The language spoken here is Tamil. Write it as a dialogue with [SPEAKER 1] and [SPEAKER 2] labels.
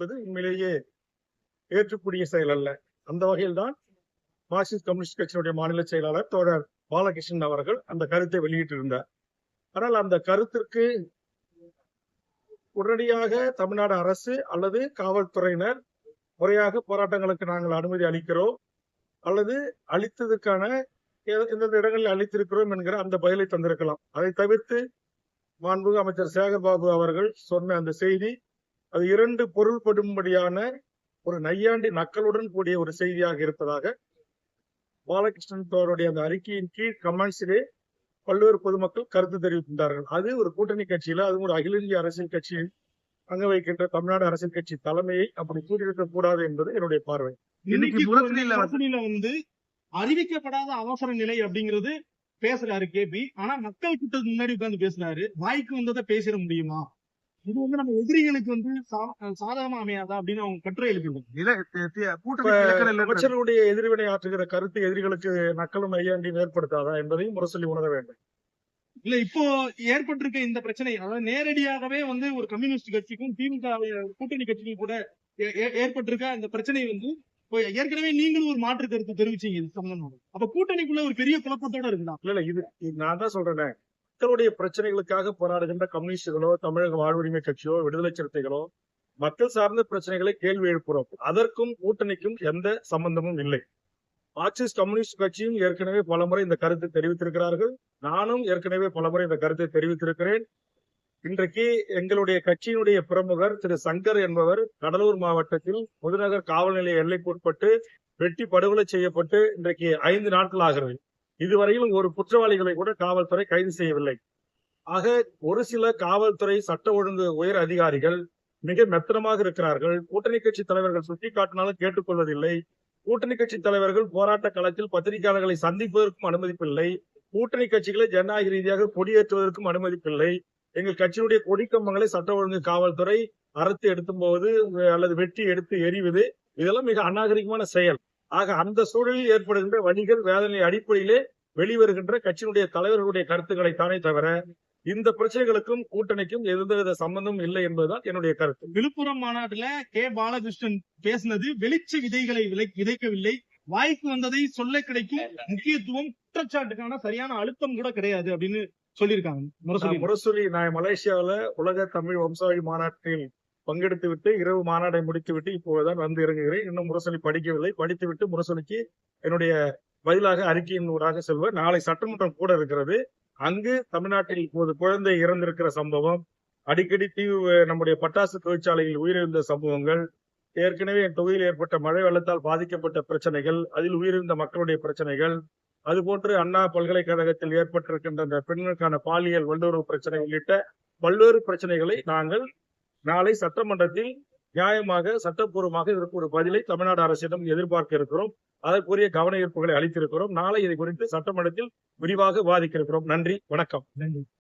[SPEAKER 1] என்பது உண்மையிலேயே ஏற்றுக்கூடிய செயல் அல்ல. அந்த வகையில் தான் மார்க்சிஸ்ட் கம்யூனிஸ்ட் கட்சியினுடைய மாநில செயலாளர் தோழர் பாலகிருஷ்ணன் அவர்கள் அந்த கருத்தை வெளியிட்டிருந்தார். ஆனால் அந்த கருத்திற்கு உடனடியாக தமிழ்நாடு அரசு அல்லது காவல்துறையினர் முறையாக போராட்டங்களுக்கு நாங்கள் அனுமதி அளிக்கிறோம். அல்லது அளித்ததுக்கான எந்தெந்த இடங்களில் அளித்திருக்கிறோம் என்கிற அந்த பதிலை தந்திருக்கலாம். அதை தவிர்த்து மாண்புமிகு அமைச்சர் சேகர் பாபு அவர்கள் சொன்ன அந்த செய்தி அது இரண்டு பொருள்படும்படியான ஒரு நையாண்டி நக்கலுடன் கூடிய ஒரு செய்தியாக இருப்பதாக பாலகிருஷ்ணன் அவருடைய அந்த அறிக்கையின் கீழ் கமெண்ட்ஸிலே பல்வேறு பொதுமக்கள் கருத்து தெரிவித்திருந்தார்கள் அது ஒரு கூட்டணி கட்சியில அது ஒரு அகில இந்திய அரசியல் கட்சியில் அங்க வைக்கின்ற தமிழ்நாடு அரசியல் கட்சி தலைமையை அப்படி கூட்டியிருக்க கூடாது என்பது என்னுடைய பார்வை.
[SPEAKER 2] இன்னைக்கு வந்து-
[SPEAKER 3] அறிவிக்கப்படாத அவசர நிலை அப்படிங்கிறது பேசுறாரு கேபி ஆனா மக்கள் கூட்டத்துக்கு முன்னாடி உட்கார்ந்து பேசுறாரு. வாய்க்கு வந்ததை பேசிட முடியுமா? இது வந்து நம்ம எதிரிகளுக்கு வந்து சாதகமா அமையாதா அப்படின்னு அவங்க கட்டுரை
[SPEAKER 2] இல்ல
[SPEAKER 1] அமைச்சர்களுடைய எதிர்வினை ஆற்றுகிற கருத்து எதிரிகளுக்கு நக்கலும் நையாண்டியும் ஏற்படுத்தாதா என்பதையும் முரசொலி உணர வேண்டும்.
[SPEAKER 3] இல்ல இப்போ ஏற்பட்டிருக்க இந்த பிரச்சனை அதாவது நேரடியாகவே வந்து ஒரு கம்யூனிஸ்ட் கட்சிக்கும் திமுக கூட்டணி கட்சிக்கும் கூட ஏ- ஏ- ஏற்பட்டிருக்க இந்த பிரச்சனை வந்து இப்போ ஏற்கனவே நீங்களும் ஒரு மாற்று கருத்து தெரிவிச்சீங்க இது சம்பந்தமா. அப்ப கூட்டணிக்குள்ள ஒரு பெரிய குழப்பத்தோட இருக்குதா
[SPEAKER 1] இல்ல இல்ல இது நான் தான் சொல்றேனே. மக்களுடைய பிரச்சனைகளுக்காக போராடுகின்ற கம்யூனிஸ்டுகளோ தமிழக வாழ்வுரிமை கட்சியோ விடுதலை சிறுத்தைகளோ மக்கள் சார்ந்த பிரச்சனைகளை கேள்வி எழுப்புறோம். அதற்கும் கூட்டணிக்கும் எந்த சம்பந்தமும் இல்லை. மார்க்சிஸ்ட் கம்யூனிஸ்ட் கட்சியும் ஏற்கனவே பலமுறை இந்த கருத்தை தெரிவித்திருக்கிறார்கள். நானும் ஏற்கனவே பலமுறை இந்த கருத்தை தெரிவித்திருக்கிறேன். இன்றைக்கு எங்களுடைய கட்சியினுடைய பிரமுகர் திரு சங்கர் என்பவர் கடலூர் மாவட்டத்தில் முதுநகர் காவல் நிலைய எல்லைக்குட்பட்டு வெட்டி படுகொலை செய்யப்பட்டு இன்றைக்கு ஐந்து நாட்கள் ஆகிறது. இதுவரையிலும் ஒரு குற்றவாளிகளை கூட காவல்துறை கைது செய்யவில்லை. ஆக ஒரு சில காவல்துறை சட்ட ஒழுங்கு உயர் அதிகாரிகள் மிக மெத்தனமாக இருக்கிறார்கள். கூட்டணி கட்சி தலைவர்கள் சுட்டிக்காட்டினாலும் கேட்டுக்கொள்வதில்லை. கூட்டணி கட்சி தலைவர்கள் போராட்ட களத்தில் பத்திரிகையாளர்களை சந்திப்பதற்கும் அனுமதிப்பில்லை. கூட்டணி கட்சிகளை ஜனநாயக ரீதியாக கொடியேற்றுவதற்கும் அனுமதிப்பில்லை. எங்கள் கட்சியினுடைய கொடிக்கம்பங்களை சட்ட ஒழுங்கு காவல்துறை அறுத்து எடுத்தும் போது அல்லது வெட்டி எடுத்து எரிவது இதெல்லாம் மிக அநாகரிகமான செயல். ஆக அந்த சூழலில் ஏற்படுகின்ற வணிகர் வேதனை அடிப்படையிலே வெளிவருகின்ற கட்சியினுடைய தலைவர்களுடைய கருத்துக்களை தானே தவிர இந்த பிரச்சனைகளுக்கும் கூட்டணிக்கும் எந்தவித சம்பந்தமும் இல்லை என்பதுதான் என்னுடைய கருத்து.
[SPEAKER 3] விழுப்புரம் மாநாட்டுல கே. பாலகிருஷ்ணன் பேசினது வெளிச்ச விதைகளை விதை- விதைக்கவில்லை. வாய்க்கு வந்ததை சொல்ல கிடைக்கும் முக்கியத்துவம் குற்றச்சாட்டுக்கான சரியான அழுத்தம் கூட கிடையாது அப்படின்னு சொல்லியிருக்காங்க. முரசொலி.
[SPEAKER 1] முரசொலி. நான் மலேசியாவுல உலக தமிழ் வம்சாவளி மாநாட்டில் பங்கெடுத்து விட்டு இரவு மாநாடை முடித்து விட்டு இப்போதுதான் வந்து இறங்குகிறேன். இன்னும் முரசொலி படிக்கவில்லை. படித்துவிட்டு முரசொலிக்கு என்னுடைய பதிலாக அறிக்கையின் ஊடாக செல்வேன். நாளை சட்டமன்றம் கூட இருக்கிறது. அங்கு தமிழ்நாட்டில் இப்போது குழந்தை இறந்திருக்கிற சம்பவம் அடிக்கடி தீவு நம்முடைய பட்டாசு தொழிற்சாலையில் உயிரிழந்த சம்பவங்கள் ஏற்கனவே என் தொகுதியில் ஏற்பட்ட மழை வெள்ளத்தால் பாதிக்கப்பட்ட பிரச்சனைகள் அதில் உயிரிழந்த மக்களுடைய பிரச்சனைகள் அதுபோன்று அண்ணா பல்கலைக்கழகத்தில் ஏற்பட்டிருக்கின்ற பெண்களுக்கான பாலியல் வல்லுறவு பிரச்சனை உள்ளிட்ட பல்வேறு பிரச்சனைகளை நாங்கள் நாளை சட்டமன்றத்தில் நியாயமாக சட்டப்பூர்வமாக இதற்கு ஒரு பதிலை தமிழ்நாடு அரசிடம் எதிர்பார்க்க இருக்கிறோம். அதற்குரிய கவன ஈர்ப்புகளை அளித்திருக்கிறோம். நாளை இதை குறித்து சட்டமன்றத்தில் விரிவாக விவாதிக்க இருக்கிறோம். நன்றி. வணக்கம்.
[SPEAKER 3] நன்றி.